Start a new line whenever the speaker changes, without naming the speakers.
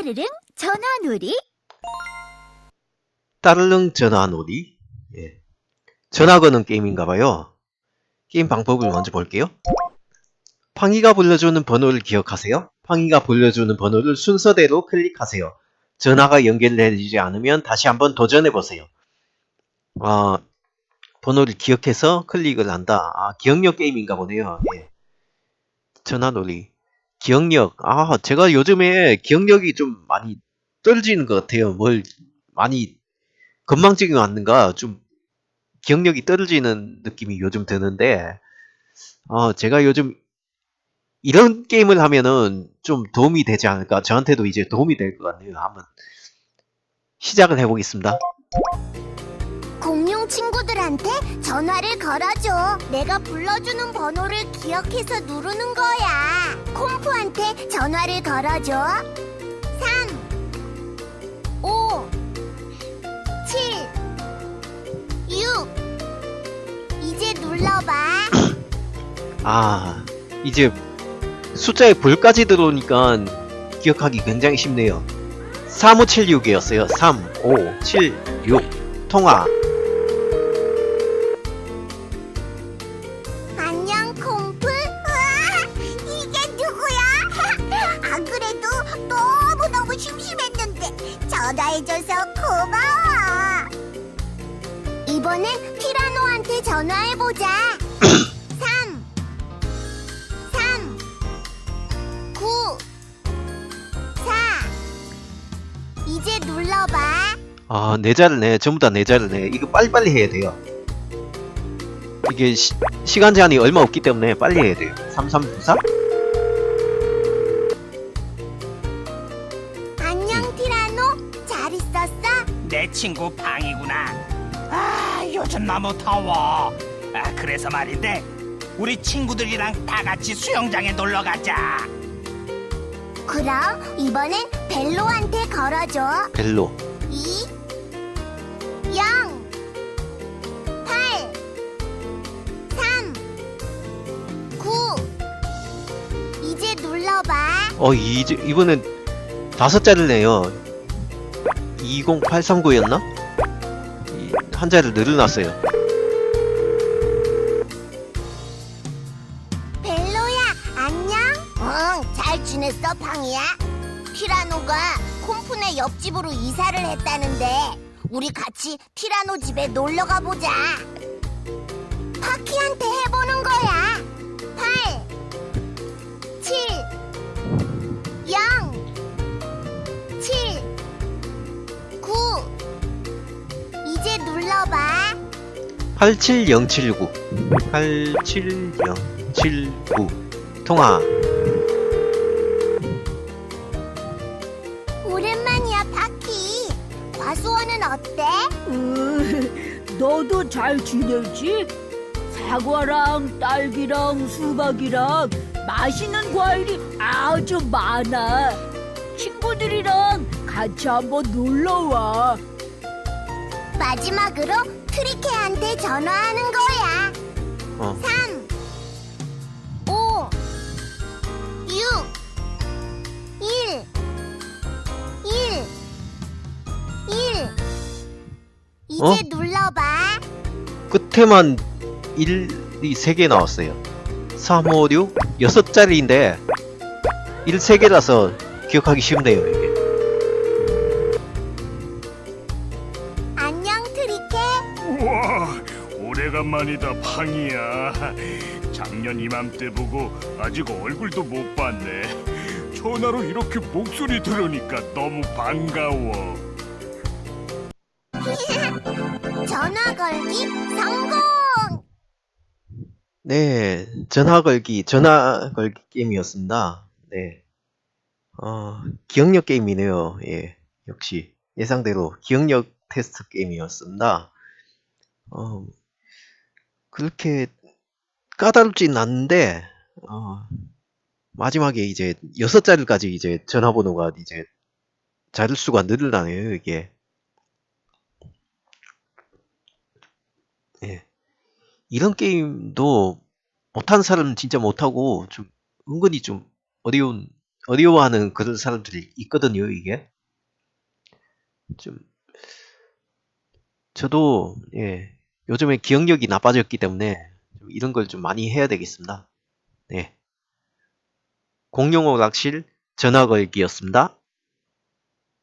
따르릉 전화놀이
따르릉 전화놀이. 예. 전화 거는 게임인가 봐요. 게임 방법을 먼저 볼게요. 팡이가 불러주는 번호를 기억하세요. 팡이가 불러주는 번호를 순서대로 클릭하세요. 전화가 연결되지 않으면 다시 한번 도전해 보세요. 아, 번호를 기억해서 클릭을 한다. 아, 기억력 게임인가 보네요. 예. 전화놀이. 기억력. 아, 제가 요즘에 기억력이 좀 많이 떨어지는 것 같아요. 뭘 많이 건망증이 왔는가 좀 기억력이 떨어지는 느낌이 요즘 드는데 어, 제가 요즘 이런 게임을 하면은 좀 도움이 되지 않을까 저한테도 이제 도움이 될 것 같네요 한번 시작을 해보겠습니다
공룡 친구들한테 전화를 걸어줘. 내가 불러주는 번호를 기억해서 누르는 거야. 콤프한테 전화를 걸어줘. 3, 5, 7, 6. 이제 눌러봐.
아 이제 숫자에 불까지 들어오니까 기억하기 굉장히 쉽네요 3576이었어요 3576 통화
전화해줘서 고마워. 이번엔 티라노한테 전화해보자. 3 3 9 4 이제 눌러봐.
아, 네 자를 내. 전부 다 네 자를 내. 이거 빨리빨리 해야 돼요. 이게 시, 시간 제한이 얼마 없기 때문에 빨리 해야 돼요. 3394?
내 친구 방이구나. 아, 요즘 너무 더워. 아, 그래서 말인데 우리 친구들이랑 다 같이 수영장에 놀러 가자.
그럼 이번엔 벨로한테 걸어줘.
벨로.
2 0 8 3 9 이제 눌러봐.
어, 이제, 이번엔 다섯 자를 내요. 20839였나? 한 자를 늘어났어요.
벨로야, 안녕? 응, 잘 지냈어, 팡이야? 티라노가 콤프네 옆집으로 이사를 했다는데 우리 같이 티라노 집에 놀러 가보자. 파키한테 해보는 거야.
87079. 87079. 통화.
오랜만이야, 파키. 과수원은 어때?
으, 너도 잘 지내지? 사과랑 딸기랑 수박이랑 맛있는 과일이 아주 많아 친구들이랑 같이 한번 놀러 와
마지막으로 트리케한테 전화하는 거야.
어.
3, 5, 6, 1, 1, 1. 이제
어?
눌러봐.
끝에만 1이 3개 나왔어요. 3, 5, 6, 6자리인데 1, 3개라서 기억하기 쉽네요,
오래간만이다, 팡이야. 작년 이맘때 보고 아직 얼굴도 못 봤네. 전화로 이렇게 목소리 들으니까 너무 반가워.
전화 걸기 성공!
네, 전화 걸기, 전화 걸기 게임이었습니다. 네. 어, 기억력 게임이네요. 예, 역시 예상대로 기억력 테스트 게임이었습니다. 어, 그렇게 까다롭진 않는데, 어, 마지막에 이제 여섯 자리까지 이제 전화번호가 이제 자릿수가 늘어나네요, 이게. 예. 이런 게임도 못하는 사람은 진짜 못하고 좀 은근히 좀 어려운 어려워하는 그런 사람들이 있거든요, 이게. 좀, 저도, 예, 요즘에 기억력이 나빠졌기 때문에 좀 이런 걸 좀 많이 해야 되겠습니다. 네. 공룡 오락실 전화 걸기였습니다.